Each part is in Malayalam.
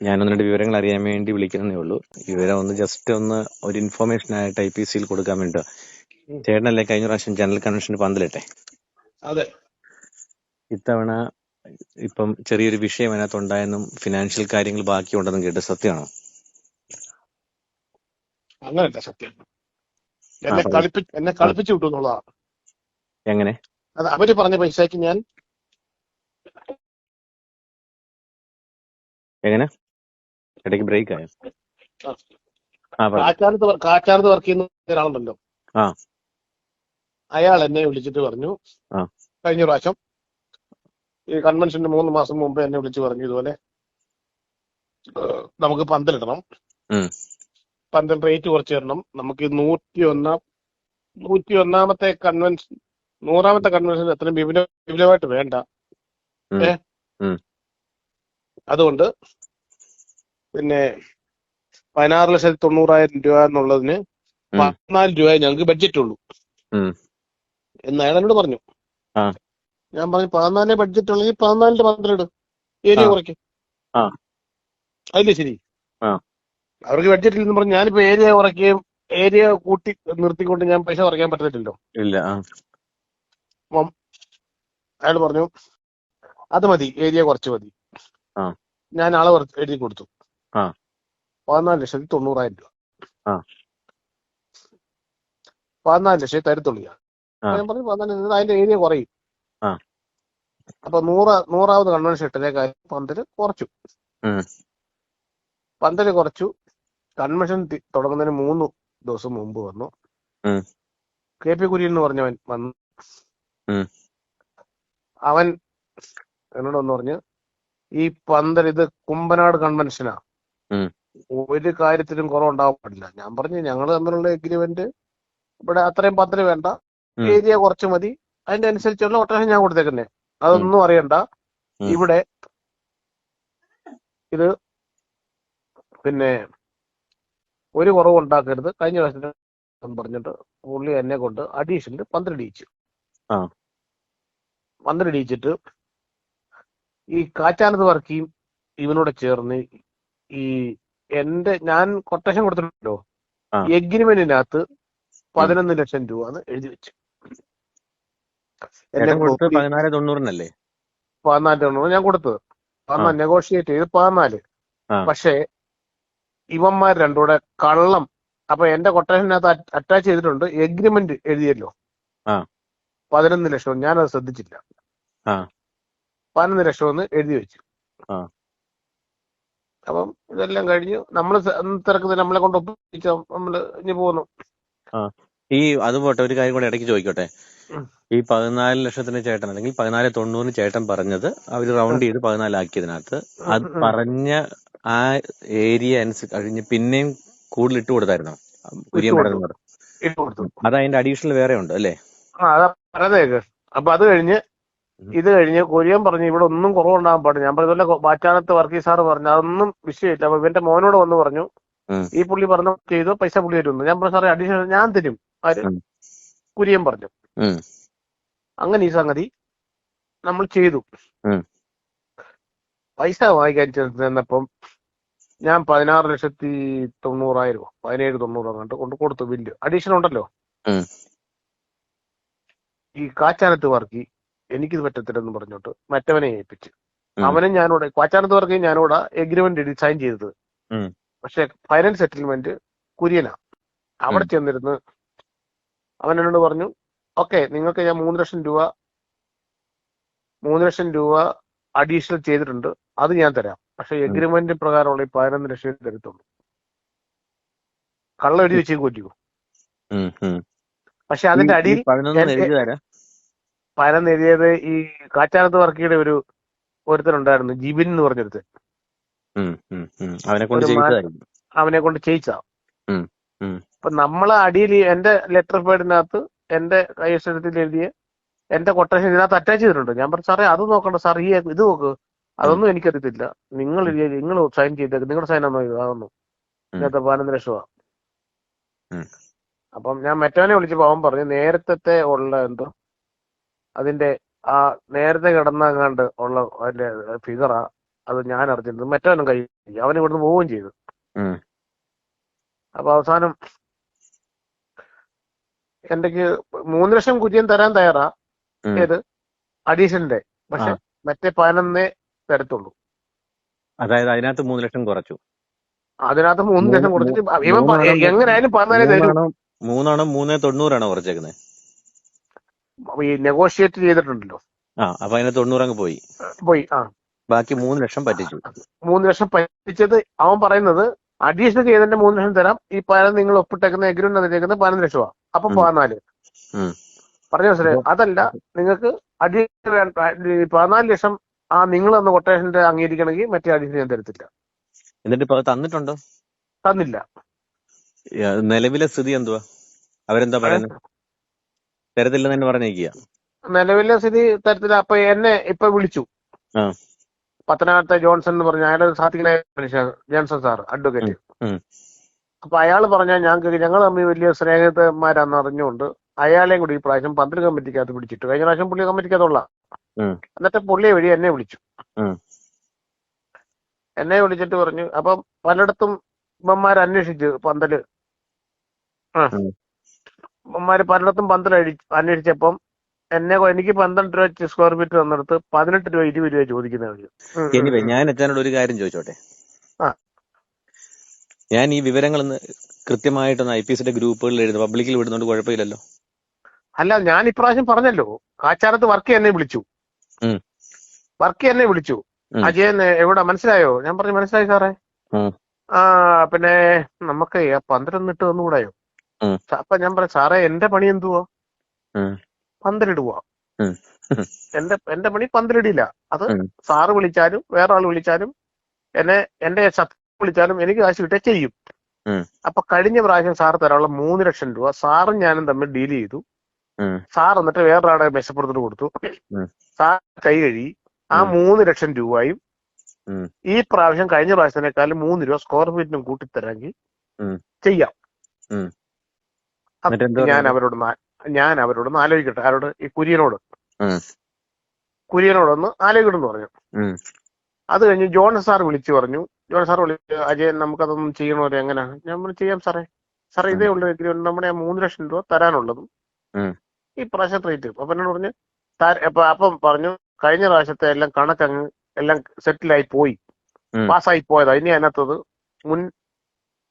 ഞാൻ ഒന്ന് രണ്ട് വിവരങ്ങൾ അറിയാൻ വേണ്ടി വിളിക്കുന്നേ ഉള്ളൂ. വിവരം ഒന്ന് ജസ്റ്റ് ഒന്ന് ഒരു ഇൻഫർമേഷൻ ആയിട്ട് ഐ പി സിയിൽ കൊടുക്കാൻ വേണ്ടി. ചേട്ടനല്ലേ കഴിഞ്ഞ പ്രാവശ്യം ജനറൽ കൺവെൻഷന് പന്തലിട്ടെ? അതെ. ഇത്തവണ ഇപ്പം ചെറിയൊരു വിഷയം അതിനകത്ത് ഉണ്ടായെന്നും ഫിനാൻഷ്യൽ കാര്യങ്ങൾ ബാക്കിയുണ്ടെന്നും കേട്ട് സത്യമാണോ? അങ്ങനല്ല സത്യം. എന്നെ കളിപ്പിച്ച് എന്നെ കളിപ്പിച്ചു വിട്ടു എന്നുള്ളതാണ് എങ്ങനെ? അത് അവർ പറഞ്ഞ പൈസക്ക് ഞാൻ എങ്ങനെ? ഇടയ്ക്ക് ബ്രേക്ക് ആയോ? കാറ്റാനത്ത് വർക്ക് ചെയ്യുന്ന ഒരാളുണ്ടല്ലോ. അയാൾ എന്നെ വിളിച്ചിട്ട് പറഞ്ഞു. കഴിഞ്ഞ പ്രാവശ്യം. ഈ കൺവെൻഷന്റെ മൂന്ന് മാസം മുമ്പ് എന്നെ വിളിച്ച് പറഞ്ഞു ഇതുപോലെ നമുക്ക് പന്തലിടണം. പന്തൽ റേറ്റ് കുറച്ച് തരണം. നമുക്ക് നൂറ്റി ഒന്നാം നൂറ്റി ഒന്നാമത്തെ കൺവെൻഷൻ നൂറാമത്തെ കൺവെൻഷൻ എത്രയും വിപുല വിപുലമായിട്ട് വേണ്ട. ഏ? അതുകൊണ്ട് പിന്നെ പതിനാറ് ലക്ഷത്തി തൊണ്ണൂറായിരം രൂപ എന്നുള്ളതിന്. പതിനാല് രൂപ ഞങ്ങൾക്ക് ബഡ്ജറ്റ് ഉള്ളൂ. എന്ന് അയാൾ എന്നോട് പറഞ്ഞു. ഞാൻ പറഞ്ഞു പതിനാലിന് ബഡ്ജറ്റ് ഉള്ളെങ്കിൽ പതിനാലിന്റെ പന്ത്രണ്ട് ഏരിയ കുറയ്ക്ക്. അതില്ലേ ശരി. അവർക്ക് ബഡ്ജറ്റ് ഇല്ലെന്ന് പറഞ്ഞു ഞാനിപ്പോ ഏരിയ കുറയ്ക്കുകയും ഏരിയ കൂട്ടി നിർത്തിക്കൊണ്ട് ഞാൻ പൈസ കുറയ്ക്കാൻ പറ്റത്തില്ലല്ലോ ഇല്ല അയാൾ പറഞ്ഞു അത് മതി ഏരിയ കുറച്ച് മതി. ഞാൻ ആളെ എഴുതി കൊടുത്തു. പതിനാല് ലക്ഷത്തി തൊണ്ണൂറായിരം രൂപ. പതിനാല് ലക്ഷത്തി തരത്തുള്ളൂ ഞാൻ. പറഞ്ഞു പതിനാല് അതിന്റെ ഏരിയ കുറയും. അപ്പൊ നൂറ് നൂറാമത് കൺവെൻഷൻ ഇട്ടതേ കാര്യം പന്തൽ കുറച്ചു പന്തൽ കുറച്ചു കൺവെൻഷൻ തുടങ്ങുന്നതിന് മൂന്ന് ദിവസം മുമ്പ് വന്നു. കെ പി കുര്യൻ എന്ന് പറഞ്ഞവൻ വന്നു അവൻ എന്നോട് ഒന്ന് പറഞ്ഞു ഈ പന്തൽ ഇത് കുമ്പനാട് കൺവെൻഷനാ. ഒരു കാര്യത്തിലും കുറവുണ്ടാവാൻ പാടില്ല. ഞാൻ പറഞ്ഞു ഞങ്ങൾ തമ്മിലുള്ള എഗ്രിമെന്റ് ഇവിടെ അത്രയും പത്രം വേണ്ട. ഏരിയ കുറച്ച് മതി. അതിന്റെ അനുസരിച്ചുള്ള ഒട്ടേഷൻ ഞാൻ കൊടുത്തേക്കുന്നേ. അതൊന്നും അറിയണ്ട. ഇവിടെ ഇത് പിന്നെ ഒരു കുറവ് ഉണ്ടാക്കരുത്. കഴിഞ്ഞ പ്രാവശ്യം പറഞ്ഞിട്ട് പുള്ളി എന്നെ കൊണ്ട് അഡീഷണൽ പന്ത്രണ്ട് ഇടിച്ചു പന്ത്രണ്ട് ഇടിച്ചിട്ട് ഈ കാറ്റാനത്ത് വർക്കിയും ഇവനോട് ചേർന്ന് ഈ എന്റെ ഞാൻ കൊട്ടേഷൻ കൊടുത്തിട്ടുണ്ടല്ലോ. എഗ്രിമെന്റിനകത്ത് പതിനൊന്ന് ലക്ഷം രൂപ എന്ന് എഴുതി വെച്ചു പതിനാല് തൊണ്ണൂറിനല്ലേ? പതിനാല് തൊണ്ണൂറ് ഞാൻ കൊടുത്തത്. പതിനാല് നെഗോഷിയേറ്റ് ചെയ്ത് പതിനാല്. പക്ഷേ ഇവന്മാർ രണ്ടുകൂടെ കള്ളം. അപ്പൊ എന്റെ കൊട്ടേഷനകത്ത് അറ്റാച്ച് ചെയ്തിട്ടുണ്ട്. എഗ്രിമെന്റ് എഴുതിയല്ലോ. പതിനൊന്ന് ലക്ഷം ഞാനത് ശ്രദ്ധിച്ചില്ല. പതിനൊന്ന് ലക്ഷം എന്ന് എഴുതി വെച്ചു. അപ്പം ഇതെല്ലാം കഴിഞ്ഞു നമ്മൾ തിരക്കുന്നത് നമ്മളെ കൊണ്ട് ഒപ്പിച്ച നമ്മൾ ഇനി പോകുന്നു ഈ അത് പോട്ടെ ഒരു കാര്യം കൂടെ ഇടയ്ക്ക് ചോദിക്കട്ടെ. ഈ പതിനാല് ലക്ഷത്തിന് ചേട്ടൻ അല്ലെങ്കിൽ പതിനാല് തൊണ്ണൂറിന് ചേട്ടൻ പറഞ്ഞത് അവർ റൗണ്ട് ചെയ്ത് പതിനാലാക്കിയതിനകത്ത് അത്. പറഞ്ഞ ആ ഏരിയ അനുസരിച്ച് കഴിഞ്ഞ് പിന്നെയും കൂടുതൽ ഇട്ട് കൊടുത്തായിരുന്നോ? കുര്യൻ അത് അതിന്റെ അഡീഷണൽ വേറെ ഉണ്ട് അല്ലേ? അപ്പൊ അത് കഴിഞ്ഞ്. ഇത് കഴിഞ്ഞ് കൊറിയൻ പറഞ്ഞു ഇവിടെ ഒന്നും കുറവുണ്ടാകാൻ പാടില്ല. ഞാൻ പറഞ്ഞ ബാറ്റാനത്ത് വർക്കി സാറ് പറഞ്ഞു അതൊന്നും വിഷയമില്ല. അപ്പൊ ഇവന്റെ മോനോട് വന്ന് പറഞ്ഞു ഈ പുള്ളി പറഞ്ഞു ചെയ്തു പൈസ പുള്ളി തരുന്നു ഞാൻ പറഞ്ഞു സാറേ അഡീഷണൽ ഞാൻ തരും. ആര്. കുര്യൻ പറഞ്ഞു. അങ്ങനെ ഈ സംഗതി നമ്മൾ ചെയ്തു. പൈസ വാങ്ങിക്കാൻ ചെന്നപ്പം ഞാൻ പതിനാറ് ലക്ഷത്തി തൊണ്ണൂറായിരം പതിനേഴ് തൊണ്ണൂറ് കണ്ട് കൊണ്ട് കൊടുത്തു ബില്ല്. അഡീഷണൽ ഉണ്ടല്ലോ. ഈ കാച്ചാനത്ത് വർക്കി എനിക്കിത് പറ്റത്തില്ലെന്ന് പറഞ്ഞോട്ട് മറ്റവനെ ഏൽപ്പിച്ച്. അവനും ഞാനോട് കാച്ചാനത്ത് വർക്കി ഞാനോട് എഗ്രിമെന്റ് സൈൻ ചെയ്തത്. പക്ഷെ ഫൈനൽ സെറ്റിൽമെന്റ് കുര്യനാ. അവിടെ ചെന്നിരുന്ന് അവൻ എന്നോട് പറഞ്ഞു ഓക്കെ നിങ്ങൾക്ക് ഞാൻ മൂന്ന് ലക്ഷം രൂപ മൂന്ന് ലക്ഷം രൂപ അഡീഷണൽ ചെയ്തിട്ടുണ്ട്. അത് ഞാൻ തരാം. പക്ഷെ എഗ്രിമെന്റ് പ്രകാരമുള്ള ഈ പതിനൊന്ന് ലക്ഷം തരത്തുള്ളൂ. കള്ളം എഴുതി. ഉം. പക്ഷെ അതിന്റെ അടിയിൽ പതിനൊന്ന് എഴുതിയത് ഈ കാറ്റാനത്ത് വർക്കിയുടെ ഒരു ഒരുത്തനുണ്ടായിരുന്നു ജിബിൻ എന്ന് പറഞ്ഞൊരുത്തൻ. അവനെ കൊണ്ട് ഒരു അവനെ കൊണ്ട് ചെയ്യിച്ചാ. അപ്പൊ നമ്മളെ അടിയിൽ എന്റെ ലെറ്റർ പേഡിനകത്ത് എന്റെ കൈവശത്തിൽ എഴുതിയ എന്റെ കൊട്ടേഷൻ ഇതിനകത്ത് അറ്റാച്ച് ചെയ്തിട്ടുണ്ട്. ഞാൻ പറഞ്ഞു സാറേ അത് നോക്കണ്ട. സാർ ഈ ഇത് നോക്ക്. അതൊന്നും എനിക്കറിയത്തില്ല. നിങ്ങൾ നിങ്ങൾ സൈൻ ചെയ്തേക്ക് നിങ്ങളുടെ സൈൻ ആണോ ഇതാകുന്നു ഇതിനകത്ത് പതിനൊന്ന് ലക്ഷമാ ഉം. അപ്പം ഞാൻ മറ്റവനെ വിളിച്ചപ്പോ അവൻ പറഞ്ഞു നേരത്തെ ഉള്ള എന്തോ അതിന്റെ ആ നേരത്തെ കിടന്നങ്ങാണ്ട് ഉള്ള അതിന്റെ ഫിഗറാ അത് ഞാൻ അറിഞ്ഞിരുന്നത് മറ്റവനും കൈ അവൻ ഇവിടുന്ന് പോവുകയും ചെയ്തു. അപ്പൊ അവസാനം എന്റെക്ക് മൂന്ന് ലക്ഷം കുര്യൻ തരാൻ തയ്യാറാ. ഏത്? അഡീഷന്റെ. പക്ഷെ മറ്റേ പതിനൊന്നേ തരത്തുള്ളൂ. അതായത് അതിനകത്ത് മൂന്ന് ലക്ഷം കുറച്ചു. അതിനകത്ത് മൂന്ന് ലക്ഷം കൊടുത്തിട്ട് ഇവൻ എങ്ങനെയായാലും പതിനാലേ തരും. മൂന്നാണോ മൂന്നേ തൊണ്ണൂറാണോ കുറച്ചേക്കുന്നത് ഈ നെഗോഷിയേറ്റ് ചെയ്തിട്ടുണ്ടല്ലോ. ആ അപ്പൊ അതിന് തൊണ്ണൂറ് അങ്ങ് പോയി. പോയി ആ. ബാക്കി മൂന്ന് ലക്ഷം പറ്റിച്ചു. മൂന്ന് ലക്ഷം പറ്റിച്ചത് അവൻ പറയുന്നത് അഡീഷണൽ ചെയ്തതിന്റെ മൂന്ന് ലക്ഷം തരാം. ഈ പതിനൊന്ന് നിങ്ങൾ ഒപ്പിട്ടേക്കുന്ന എഗ്രിമെന്റ് തന്നിരിക്കുന്നത് പതിനൊന്ന് ലക്ഷമാണ് അപ്പൊ. പതിനാല്. പറഞ്ഞു മനസ്സിലായി? അപ്പൊ- അതല്ല നിങ്ങൾക്ക് അഡീഷണൽ പതിനാല് ലക്ഷം ആ നിങ്ങൾ തന്ന കൊട്ടേഷന്റെ അംഗീകരിക്കണമെങ്കിൽ മറ്റേ അഡീഷണൽ ഞാൻ തരത്തില്ല. എന്നിട്ട് തന്നിട്ടുണ്ടോ? തന്നില്ല. നിലവിലെ സ്ഥിതി എന്തുവാ? അവരെന്താ പറയുന്നത്? തരത്തില്ലെന്ന് തന്നെ പറഞ്ഞേക്കുക നിലവിലെ സ്ഥിതി തരത്തില്ല അപ്പൊ എന്നെ ഇപ്പൊ വിളിച്ചു. പത്തനാപുരത്തെ ജോൺസൺ എന്ന് പറഞ്ഞ അയാളെ സാധിക്കുന്ന മനുഷ്യൻ ജോൺസൺ സാർ അഡ്വക്കേറ്റ്. അപ്പൊ അയാൾ പറഞ്ഞ ഞങ്ങൾക്ക് ഞങ്ങൾ തമ്മിൽ വലിയ സ്നേഹിതന്മാരാന്ന് അറിഞ്ഞുകൊണ്ട് അയാളെയും കൂടി ഈ പ്രാവശ്യം പന്തൽ കമ്മിറ്റിക്കകത്ത് പിടിച്ചിട്ട്. കഴിഞ്ഞ പ്രാവശ്യം പുള്ളി കമ്മിറ്റിക്കകത്തുള്ള. എന്നിട്ട് പുള്ളിയെ വഴി എന്നെ വിളിച്ചു. എന്നെ വിളിച്ചിട്ട് പറഞ്ഞു അപ്പം പലയിടത്തും ഇവന്മാർ അന്വേഷിച്ചു പന്തൽ ഇവന്മാര് പലയിടത്തും പന്തൽ അന്വേഷിച്ചപ്പം എന്നെ എനിക്ക് പന്ത്രണ്ട് രൂപ സ്ക്വയർ ഫീറ്റ് തന്നെടുത്ത് പതിനെട്ട് രൂപ ഇരുപത് രൂപ ചോദിക്കുന്ന എനിവേ ഞാൻ അച്ഛനോട് ഒരു കാര്യം ചോദിച്ചോട്ടെ? ഞാൻ ഈ വിവരങ്ങളൊന്ന് കൃത്യമായിട്ടൊന്ന് ഐ പി എസിന്റെ ഗ്രൂപ്പുകളിൽ എഴുതുന്നു പബ്ലിക്കിൽ വിടുന്നോണ്ട് കുഴപ്പമില്ലല്ലോ? അല്ല ഞാൻ ഇപ്രാവശ്യം പറഞ്ഞല്ലോ. കാച്ചാരത്ത് വർക്ക് എന്നെ വിളിച്ചു. വർക്ക് എന്നെ വിളിച്ചു. അജയൻ എവിടെ? മനസ്സിലായോ? ഞാൻ പറഞ്ഞു മനസ്സിലായി സാറേ. ആ പിന്നെ നമുക്ക് പന്ത്രണ്ട് ഇട്ട് തന്നുകൂടായോ. സ- അപ്പൊ ഞാൻ പറയാം സാറേ എന്റെ പണി എന്തുവാ. പന്തലിടുക എന്റെ എന്റെ പണി പന്തലിടില്ല അത്. സാറ് വിളിച്ചാലും വേറെ ആൾ വിളിച്ചാലും എന്നെ എന്റെ ശത്രു വിളിച്ചാലും എനിക്ക് കാശ് കിട്ടേ ചെയ്യും. അപ്പൊ കഴിഞ്ഞ പ്രാവശ്യം സാർ തരാനുള്ള മൂന്ന് ലക്ഷം രൂപ സാറും ഞാനും തമ്മിൽ ഡീൽ ചെയ്തു സാർ എന്നിട്ട് വേറൊരാളെ മെച്ചപ്പെടുത്തിട്ട് കൊടുത്തു. സാർ കൈ കഴുകി ആ. മൂന്ന് ലക്ഷം രൂപയും ഈ പ്രാവശ്യം കഴിഞ്ഞ പ്രാവശ്യത്തിനേക്കാളും മൂന്ന് രൂപ സ്ക്വയർ ഫീറ്റിനും കൂട്ടിത്തരാമെങ്കിൽ. ചെയ്യാം ഉം. അപ്പൊ എന്നിട്ട് എന്താ ഞാൻ അവരോട് ഞാൻ അവരോടൊന്ന് ആലോചിക്കട്ടെ. ആരോട് ഈ കുര്യനോട്. കുര്യനോടൊന്ന് ആലോചിക്കണമെന്ന് പറഞ്ഞു. അത് കഴിഞ്ഞ് ജോൺ സാർ വിളിച്ചു പറഞ്ഞു. ജോൺ സാർ വിളിച്ചു അജയൻ നമുക്കതൊന്നും ചെയ്യണോ എങ്ങനെയാണ്? ഞാൻ പറഞ്ഞു ചെയ്യാം സാറേ. സാറേ ഇതേ ഉള്ളൂ. എഗ്രിമെന്റ് നമ്മുടെ ആ മൂന്ന് ലക്ഷം രൂപ തരാനുള്ളതും ഈ പ്രാവശ്യം റേറ്റ്. അപ്പൊ എന്നോട് പറഞ്ഞു അപ്പൊ അപ്പം പറഞ്ഞു കഴിഞ്ഞ പ്രാവശ്യത്തെ എല്ലാം കണക്കങ്ങ് എല്ലാം സെറ്റിലായി പോയി. പാസ്സായി പോയതാ. ഇനി അതിനകത്തത് മുൻ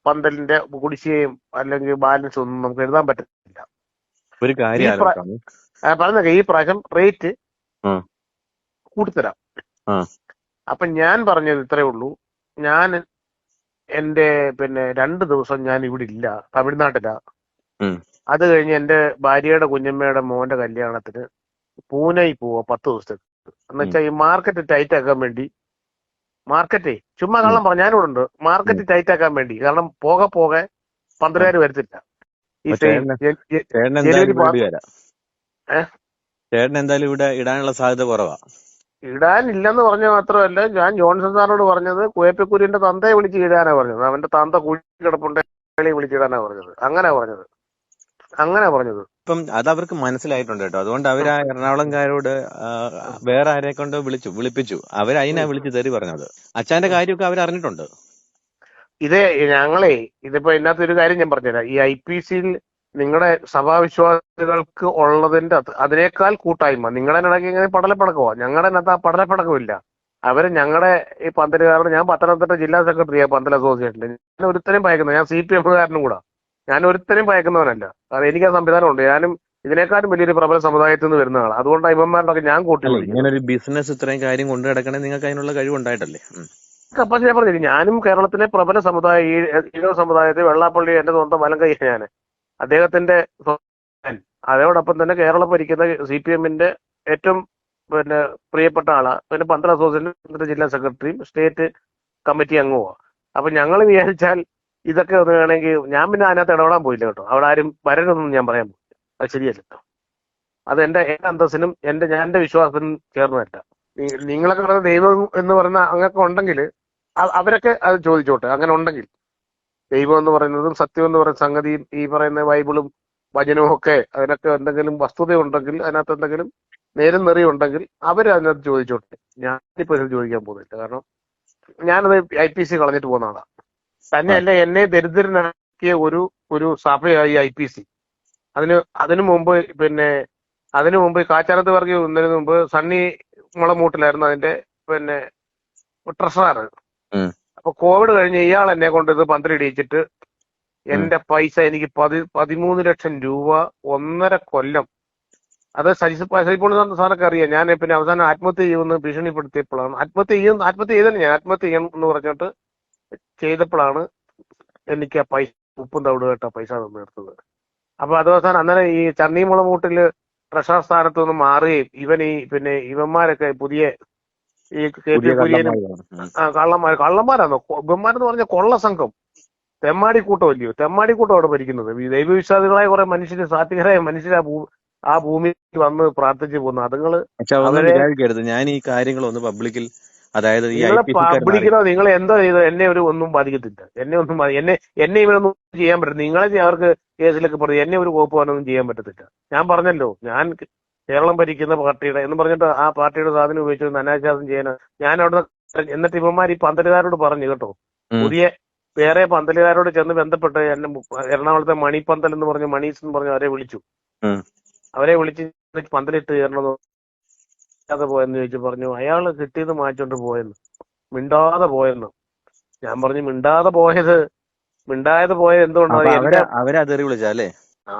പന്തലിന്റെ കുടിശ്ശികയും അല്ലെങ്കിൽ ബാലൻസ് ഒന്നും നമുക്ക് എഴുതാൻ പറ്റത്തില്ല. ഒരു കാര്യം പറഞ്ഞ ഈ പ്രാവശ്യം റേറ്റ്. കൂട്ടിത്തരാം. അപ്പൊ ഞാൻ പറഞ്ഞത് ഇത്രേ ഉള്ളൂ. ഞാൻ എന്റെ പിന്നെ രണ്ട് ദിവസം ഞാൻ ഇവിടെ ഇല്ല തമിഴ്നാട്ടിലാ. അത് കഴിഞ്ഞ് എന്റെ ഭാര്യയുടെ കുഞ്ഞമ്മയുടെ മോന്റെ കല്യാണത്തിന് പൂനെയിൽ പോവാ പത്ത് ദിവസത്തേക്ക്. എന്ന് വെച്ചാൽ ഈ മാർക്കറ്റ് ടൈറ്റ് ആക്കാൻ വേണ്ടി മാർക്കറ്റേ ചുമ്മാ കള്ളം പറഞ്ഞു. ഞാനിവിടെ ഉണ്ട്. മാർക്കറ്റ് ടൈറ്റ് ആക്കാൻ വേണ്ടി. കാരണം പോകെ പോകെ പന്ത്രണ്ടായിരം വരത്തില്ല. ഈ ചേട്ടൻ എന്തായാലും ഇവിടെ ഇടാനുള്ള സാധ്യത കുറവാ. ഇടാനില്ലെന്ന് പറഞ്ഞ മാത്രമല്ല ഞാൻ ജോൺസൺ സാറിനോട് പറഞ്ഞത് കുയപ്പിക്കുര്യന്റെ തന്തയെ വിളിച്ച് ഇടാനാ പറഞ്ഞത്. അവന്റെ തന്ത കുഴി കിടപ്പുണ്ടെ വിളിച്ചിടാനാ പറഞ്ഞത്. അങ്ങനെ പറഞ്ഞത്. അങ്ങനെ പറഞ്ഞത്. ഇപ്പം അത് അവർക്ക് മനസ്സിലായിട്ടുണ്ട് കേട്ടോ. അതുകൊണ്ട് അവർ ആ എറണാകുളംകാരോട് വേറെ ആരെ കൊണ്ടോ വിളിച്ചു വിളിപ്പിച്ചു. അവർ അതിനാ വിളിച്ചു തെറി പറഞ്ഞത്. അച്ഛന്റെ കാര്യമൊക്കെ അവർ അറിഞ്ഞിട്ടുണ്ട്. ഇത് ഞങ്ങളെ ഇതിപ്പോ ഇതിനകത്ത് ഒരു കാര്യം ഞാൻ പറഞ്ഞുതരാം. ഈ ഐ പി സിയിൽ നിങ്ങളുടെ സഭാവിശ്വാസികൾക്ക് ഉള്ളതിന്റെ അത് അതിനേക്കാൾ കൂട്ടായ്മ നിങ്ങളുടെ ഇടയ്ക്ക് ഇങ്ങനെ പടലപ്പടക്കമോ ഞങ്ങളുടെ അതിനകത്ത് ആ പടലപ്പടക്കമില്ല. അവർ ഞങ്ങളുടെ ഈ പന്തലുകാരോട് ഞാൻ പത്തനംതിട്ട ജില്ലാ സെക്രട്ടറിയാണ് പന്തൽ അസോസിയേഷനിൽ ഞാൻ ഒരുത്തരും ഭയക്കുന്നത് ഞാൻ സി പി എമ്മുകാരനും കൂടാ. ഞാൻ ഒരുത്തരും ഭയക്കുന്നവനല്ല. കാരണം എനിക്ക് ആ സംവിധാനമുണ്ട്. ഞാനും ഇതിനേക്കാളും വലിയൊരു പ്രബല സമുദായത്തിൽ നിന്ന് വരുന്ന ആളാണ് അതുകൊണ്ട് ഇവന്മാരുടെ ഞാൻ കൂട്ടി ഇങ്ങനൊരു ഇങ്ങനെ ഒരു ബിസിനസ് ഇത്രയും കാര്യം കൊണ്ടു നടക്കണേ നിങ്ങൾക്ക് അതിനുള്ള കഴിവുണ്ടായിട്ടല്ലേ. പക്ഷേ ഞാൻ പറഞ്ഞില്ല ഞാനും കേരളത്തിലെ പ്രബല സമുദായ ഈഴവ സമുദായത്തെ വെള്ളാപ്പള്ളി എന്റെ സ്വന്തം വലം കൈ ഞാൻ അദ്ദേഹത്തിന്റെ അതോടൊപ്പം തന്നെ കേരളം ഭരിക്കുന്ന സി പി എമ്മിന്റെ ഏറ്റവും പിന്നെ പ്രിയപ്പെട്ട ആളാ. പിന്നെ പന്ത്രണ്ട് അസോസിയേഷൻ ജില്ലാ സെക്രട്ടറിയും സ്റ്റേറ്റ് കമ്മിറ്റി അംഗവുമാണ് അപ്പൊ ഞങ്ങൾ വിചാരിച്ചാൽ ഇതൊക്കെ വേണമെങ്കിൽ ഞാൻ പിന്നെ അതിനകത്ത് ഇടപെടാൻ പോയില്ല കേട്ടോ. അവിടെ ആരും വരരുതെന്നും ഞാൻ പറയാൻ പോയില്ല. അത് ശരിയല്ല അത് എന്റെ എന്റെ അന്തസ്സിനും എന്റെ ഞാൻ എന്റെ വിശ്വാസത്തിനും ചേർന്നതല്ല. നിങ്ങളൊക്കെ പറയുന്ന ദൈവം എന്ന് പറഞ്ഞ അങ്ങൊക്കെ ഉണ്ടെങ്കിൽ അവരൊക്കെ അത് ചോദിച്ചോട്ടെ. അങ്ങനെ ഉണ്ടെങ്കിൽ ദൈവം എന്ന് പറയുന്നതും സത്യം എന്ന് പറയുന്ന സംഗതിയും ഈ പറയുന്ന ബൈബിളും വചനവും ഒക്കെ അതിനൊക്കെ എന്തെങ്കിലും വസ്തുത ഉണ്ടെങ്കിൽ അതിനകത്ത് എന്തെങ്കിലും നേരം നിറയും ഉണ്ടെങ്കിൽ അവർ അതിനകത്ത് ചോദിച്ചോട്ടെ. ഞാനിപ്പോ ചോദിക്കാൻ പോകുന്നില്ല. കാരണം ഞാനത് ഐ പി സി കളഞ്ഞിട്ട് പോകുന്ന ആളാ. തന്നെയല്ല എന്നെ ദരിദ്രനാക്കിയ ഒരു ഒരു സഭയായി ഐ പി സി അതിന് അതിനു മുമ്പ് പിന്നെ അതിനു മുമ്പ് കാച്ചാരത്ത് വർഗീയ ഒന്നിനു മുമ്പ് സണ്ണി മുളമൂട്ടിലായിരുന്നു അതിന്റെ പിന്നെ ട്രഷറർ. അപ്പൊ കോവിഡ് കഴിഞ്ഞ് ഇയാൾ എന്നെ കൊണ്ട് ഇത് പന്തലിടിയിച്ചിട്ട് എന്റെ പൈസ എനിക്ക് പതി പതിമൂന്ന് ലക്ഷം രൂപ ഒന്നര കൊല്ലം. അത് സജി സജിപ്പോൾ സാറൊക്കെ അറിയാം. ഞാൻ പിന്നെ അവസാനം ആത്മഹത്യ ചെയ്യുമെന്ന് ഭീഷണിപ്പെടുത്തിയപ്പോഴാണ്. ആത്മഹത്യ ചെയ്യും ആത്മഹത്യ ചെയ്തല്ലേ ഞാൻ? ആത്മഹത്യ ചെയ്യണം എന്ന് പറഞ്ഞിട്ട് ചെയ്തപ്പോഴാണ് എനിക്ക് ആ പൈസ ഉപ്പും തവിട് കേട്ട പൈസ തന്നു എടുത്തത്. അപ്പൊ അത് അവസാനം അന്നേരം ഈ ചന്നീമുളമൂട്ടിൽ ട്രഷറർ സ്ഥാനത്ത് നിന്ന് മാറുകയും ഇവൻ ഈ പിന്നെ ഇവന്മാരൊക്കെ പുതിയ ഈ കെ പി കുര്യനും ആ കള്ളന്മാർ കള്ളന്മാരാണോ ഇവന്മാരെന്ന് പറഞ്ഞ കൊള്ള സംഘം തെമ്മാടി കൂട്ടം അല്ലയോ തെമ്മാടി കൂട്ടം അവിടെ ഭരിക്കുന്നത്. ഈ ദൈവവിശ്വാസികളായ കുറെ മനുഷ്യര് സാത്വികരായ മനുഷ്യർ ആ ഭൂമിയിൽ വന്ന് പ്രാർത്ഥിച്ചു പോകുന്നു. അതുങ്ങൾ ഞാൻ ഈ കാര്യങ്ങളൊന്ന് പബ്ലിക്കിൽ അതായത് ഈ നിങ്ങൾ എന്തോ ചെയ്തോ? എന്നെ ഒരു ഒന്നും ബാധിക്കത്തില്ല. എന്നെ ഒന്നും എന്നെ എന്നെ ഇവരൊന്നും ചെയ്യാൻ പറ്റില്ല നിങ്ങളെ അവർക്ക് കേസിലൊക്കെ പറഞ്ഞു എന്നെ ഒരു കോപ്പ് വേണമെന്നും ചെയ്യാൻ പറ്റത്തില്ല. ഞാൻ പറഞ്ഞല്ലോ ഞാൻ കേരളം ഭരിക്കുന്ന പാർട്ടിയുടെ എന്ന് പറഞ്ഞിട്ട് ആ പാർട്ടിയുടെ സാധനം ഉപയോഗിച്ച് അനാശാസം ചെയ്യാൻ ഞാൻ അവിടെ എന്നിട്ട് ഇവന്മാർ ഈ പന്തലുകാരോട് പറഞ്ഞു കേട്ടോ. പുതിയ വേറെ പന്തലുകാരോട് ചെന്ന് ബന്ധപ്പെട്ട് എന്നെ എറണാകുളത്തെ എറണാകുളത്തെ മണിപ്പന്തൽ എന്ന് പറഞ്ഞ മണീസ് എന്ന് പറഞ്ഞു അവരെ വിളിച്ചു. അവരെ വിളിച്ച് പന്തലിട്ട് കയറണമെന്ന് മിണ്ടാതെ പോയെന്ന് ചോദിച്ചു പറഞ്ഞു അയാൾ കിട്ടിയത് മാറ്റോണ്ട് പോയെന്ന്. മിണ്ടാതെ പോയെന്ന്. ഞാൻ പറഞ്ഞു മിണ്ടാതെ പോയത്? മിണ്ടായത് പോയത് എന്തുകൊണ്ടാണ് വിളിച്ചല്ലേ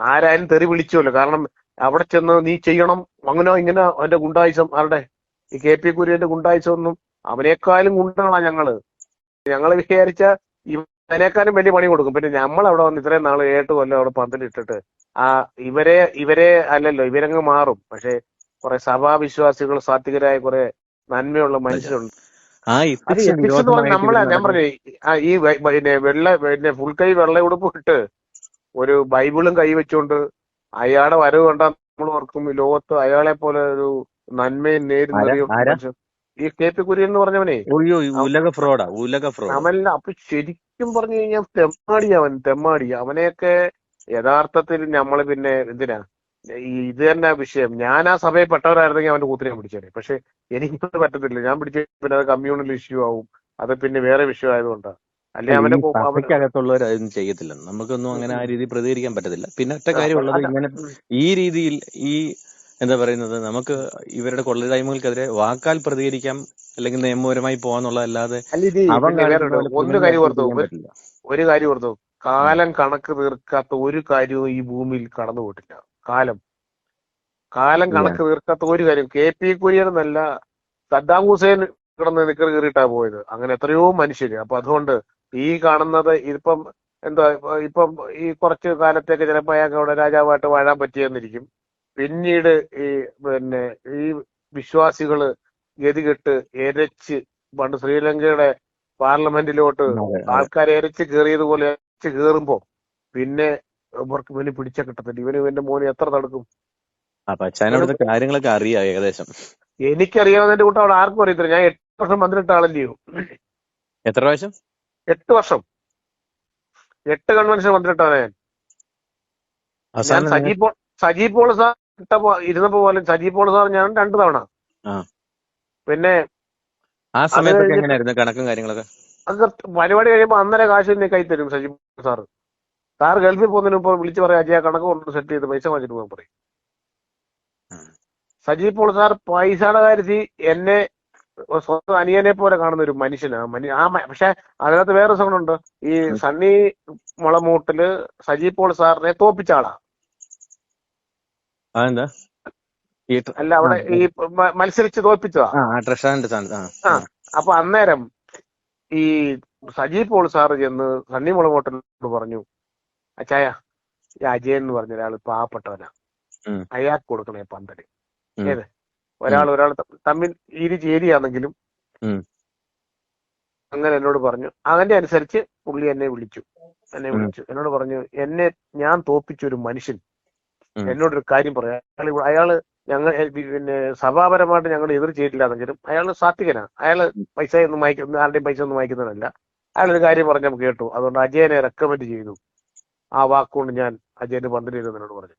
ആരായാലും തെറി വിളിച്ചുവല്ലോ. കാരണം അവിടെ ചെന്ന് നീ ചെയ്യണം അങ്ങനെ ഇങ്ങനെ അവന്റെ ഗുണ്ടായുസം ആരുടെ? ഈ കെ പി കുര്യന്റെ ഗുണ്ടായുസം ഒന്നും അവനേക്കാളും ഗുണ്ടകളാ ഞങ്ങൾ. ഞങ്ങൾ വിചാരിച്ച ഇവനേക്കാളും വലിയ പണി കൊടുക്കും. പിന്നെ നമ്മൾ അവിടെ വന്ന് ഇത്രയും നാൾ ഏട്ട് കൊല്ലം അവിടെ പന്തലിട്ടിട്ട് ആ ഇവരെ ഇവരെ അല്ലല്ലോ ഇവരങ്ങ് മാറും. പക്ഷെ കുറെ സഭാവിശ്വാസികൾ സാത്വികരായ കുറെ നന്മയുള്ള മനുഷ്യരുണ്ട്. നമ്മളെ ഞാൻ പറഞ്ഞു ഈ പിന്നെ വെള്ള പിന്നെ ഫുൾ കൈ വെള്ള ഉടുപ്പ് ഇട്ട് ഒരു ബൈബിളും കൈ വെച്ചുകൊണ്ട് അയാളെ വരവ് കണ്ട നമ്മൾ ഓർക്കും ലോകത്ത് അയാളെ പോലെ ഒരു നന്മയും നേരിടുന്ന. ഈ കെ പി കുര്യൻ എന്ന് പറഞ്ഞവനെ. ഉലക ഫ്രോഡാ ഉലക ഫ്രോഡ്. അവനല്ല അപ്പൊ ശരിക്കും പറഞ്ഞു കഴിഞ്ഞാൽ തെമ്മാടി അവൻ തെമ്മാടി. അവനെയൊക്കെ യഥാർത്ഥത്തിൽ നമ്മൾ പിന്നെ എന്തിനാ? ഇത് തന്നെ വിഷയം. ഞാൻ ആ സഭയിൽ പെട്ടവരായിരുന്നെങ്കിൽ അവന്റെ കൂത്തിനെ പിടിച്ചേനെ. പക്ഷെ എനിക്കത് പറ്റത്തില്ല. ഞാൻ പിടിച്ച പിന്നെ അത് കമ്മ്യൂണൽ ഇഷ്യൂ ആവും. അത് പിന്നെ വേറെ വിഷയം ആയതുകൊണ്ടാണ് അല്ലെ അവന്റെ അതൊന്നും ചെയ്യത്തില്ല. നമുക്കൊന്നും അങ്ങനെ ആ രീതിയിൽ പ്രതികരിക്കാൻ പറ്റത്തില്ല. പിന്നെ ഒറ്റ കാര്യമുള്ളത് ഇങ്ങനെ ഈ രീതിയിൽ ഈ എന്താ പറയുന്നത് നമുക്ക് ഇവരുടെ കൊള്ളരുതായ്മകൾക്കെതിരെ വാക്കാൽ പ്രതികരിക്കാം അല്ലെങ്കിൽ നിയമപരമായി പോവാന്നുള്ളതല്ലാതെ ഒരു. കാര്യം ഓർത്തു. ഒരു കാര്യം ഓർത്തു. കാലം കണക്ക് തീർക്കാത്ത ഒരു കാര്യവും ഈ ഭൂമിയിൽ കടന്നു പോയിട്ടില്ല കാലം. കാലം കണക്ക് തീർക്കാത്ത ഒരു കാര്യം. കെ പി കുര്യൻ എന്നല്ല സദ്ദാം ഹുസൈൻ കിടന്ന് നിക്കർ കീറിയിട്ടാ പോയത്. അങ്ങനെ എത്രയോ മനുഷ്യര്. അപ്പൊ അതുകൊണ്ട് ഈ കാണുന്നത് ഇതിപ്പം എന്താ ഇപ്പൊ- ഈ കുറച്ച് കാലത്തേക്ക് ചിലപ്പോ അയാൾക്ക് അവിടെ രാജാവായിട്ട് വാഴാൻ പറ്റിയെന്നിരിക്കും. പിന്നീട് ഈ പിന്നെ ഈ വിശ്വാസികൾ ഗതികെട്ട് എരച്ച് പണ്ട് ശ്രീലങ്കയുടെ പാർലമെന്റിലോട്ട്. ആൾക്കാരെ എരച്ച് കയറിയതുപോലെ എരച്ച് കയറുമ്പോ പിന്നെ ഇവർക്ക് വലിയ പിടിച്ച കിട്ടത്തില്ല. ഇവന് ഇവന്റെ മോനെ എത്ര തടുക്കും? അപ്പൊ അച്ഛനോട് കാര്യങ്ങളൊക്കെ അറിയാം ഏകദേശം. എനിക്കറിയാവുന്നതിന്റെ കൂട്ടം അവിടെ ആർക്കും അറിയത്തില്ല. ഞാൻ എട്ട് വർഷം പന്ത്രണ്ട് ആളല്ലയോ എത്ര പ്രാവശ്യം? എട്ട് വർഷം. എട്ട് കൺവെൻഷൻ പന്ത്രണ്ടാണ് ഞാൻ. ഞാൻ അവസാനം നിങ്ങൾ- സജി പോൾ സാർ ഇട്ടപ്പോ ഇരുന്നപ്പോ പോലും സജി പോൾ സാർ ഞാൻ രണ്ടു തവണ. പിന്നെ ആ സമയത്തൊക്കെ എങ്ങനെയായിരുന്നു കണക്കും കാര്യങ്ങളൊക്കെ? അത് പരിപാടി കഴിയുമ്പോ അന്നേരം കാശ് കൈ തരും സജി പോൾ സാറ്. സാർ ഗൾഫിൽ പോകുന്നതിന് മുമ്പ് വിളിച്ച് പറയാം അജയ കണക്ക് കൊണ്ട് സെറ്റ് ചെയ്ത് പൈസ വാങ്ങിച്ചിട്ട് പോകാൻ പറയും. സജീവ് സജി പോൾ സാർ പൈസയുടെ കാര്യത്തിൽ എന്നെ സ്വന്തം അനിയനെ പോലെ കാണുന്ന ഒരു മനുഷ്യനാണ് മനി- ആ പക്ഷെ അതിനകത്ത് വേറെ സംഗതിയുണ്ട് ഈ. സണ്ണി മുളമൂട്ടിൽ സജി പോൾ സാറിനെ തോപ്പിച്ച ആളാ. അല്ല അവിടെ ഈ മത്സരിച്ച് തോൽപ്പിച്ചതാ. അപ്പൊ അന്നേരം ഈ സജി പോൾ സാർ ചെന്ന് സണ്ണി മുളമൂട്ടിനോട് പറഞ്ഞു അച്ചായ ഈ അജയൻ എന്ന് പറഞ്ഞ ഒരാൾ പാവപ്പെട്ടവനാ. അയാൾക്ക് കൊടുക്കണേ പന്തൽ. ഉം. ഏത്? ഒരാൾ ഒരാൾ തമ്മിൽ ഇരു ചേരിയാണെങ്കിലും. അങ്ങനെ എന്നോട് പറഞ്ഞു. അതിന്റെ അനുസരിച്ച് പുള്ളി എന്നെ വിളിച്ചു. എന്നെ വിളിച്ചു. എന്നോട് പറഞ്ഞു എന്നെ ഞാൻ തോപ്പിച്ച ഒരു മനുഷ്യൻ. എന്നോടൊരു കാര്യം പറയാം. അയാൾ അയാൾ ഞങ്ങൾ പിന്നെ സഭാപരമായിട്ട് ഞങ്ങൾ എതിർ ചെയ്തില്ലാന്നെങ്കിലും അയാൾ സാത്വികനാ. അയാൾ പൈസ ഒന്നും വായിക്കുന്ന ആരുടെയും പൈസ ഒന്നും വായിക്കുന്നതല്ല അയാളൊരു കാര്യം പറഞ്ഞാൽ കേട്ടു. അതുകൊണ്ട് അജയനെ റെക്കമെൻഡ് ചെയ്തു. ആ വാക്കുകൊണ്ട് ഞാൻ അജയന് പന്തൽ എന്നോട് പറഞ്ഞു.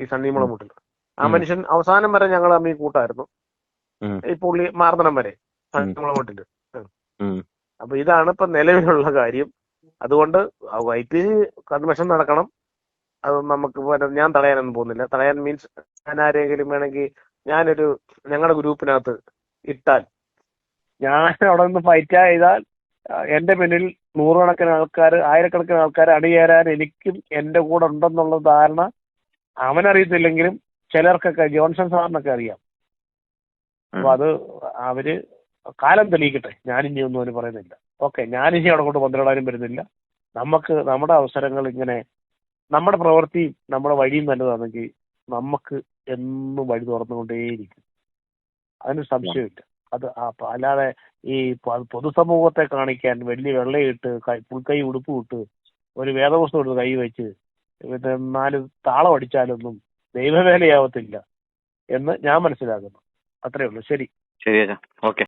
ഈ സണ്ണിമുള മുട്ടിൽ. ആ മനുഷ്യൻ അവസാനം വരെ ഞങ്ങൾ അമ്മ കൂട്ടായിരുന്നു. ഈ പുള്ളി മാർദ്ദനം വരെ സണ്ണിമുള മുട്ടിൽ ഉം. അപ്പൊ ഇതാണ് ഇപ്പൊ നിലവിലുള്ള കാര്യം. അതുകൊണ്ട് ഐ പി കൺവെൻഷൻ നടക്കണം. അത് നമുക്ക് ഞാൻ തടയാനൊന്നും പോകുന്നില്ല. തടയാൻ മീൻസ് ഞാൻ ആരെങ്കിലും വേണമെങ്കിൽ ഞാനൊരു ഞങ്ങളുടെ ഗ്രൂപ്പിനകത്ത് ഇട്ടാൽ ഞാൻ അവിടെ നിന്ന് ഫൈറ്റ് ചെയ്താൽ എന്റെ പിന്നിൽ നൂറുകണക്കിന് ആൾക്കാർ ആയിരക്കണക്കിന് ആൾക്കാർ അണിചേരാൻ എനിക്കും എന്റെ കൂടെ ഉണ്ടെന്നുള്ള ധാരണ അവനറിയത്തില്ലെങ്കിലും ചിലർക്കൊക്കെ ജോൺസൺ സാറിനൊക്കെ അറിയാം. അപ്പൊ അത് അവർ കാലം തെളിയിക്കട്ടെ. ഞാനിനി ഒന്നും അവന് പറയുന്നില്ല. ഓക്കെ ഞാനിനി അവിടെ കൊണ്ട് പന്തിടാനും വരുന്നില്ല. നമുക്ക് നമ്മുടെ അവസരങ്ങൾ ഇങ്ങനെ നമ്മുടെ പ്രവൃത്തിയും നമ്മുടെ വഴിയും നല്ലതാണെങ്കിൽ നമുക്ക് എന്നും വഴി തുറന്നുകൊണ്ടേയിരിക്കും. അതിന് സംശയമില്ല അത് അല്ലാതെ ഈ പൊതുസമൂഹത്തെ കാണിക്കാൻ വലിയ വെള്ളയിട്ട് പുൽക്കൈ ഉടുപ്പ് ഇട്ട് ഒരു വേദപുസ്തകം എടുത്ത് കൈ വെച്ച് പിന്നെ നാല് താളം അടിച്ചാലൊന്നും ദൈവവേലയാവത്തില്ല എന്ന് ഞാൻ മനസ്സിലാക്കുന്നു. അത്രേ ഉള്ളൂ. ശരി. ശരി ഓക്കെ.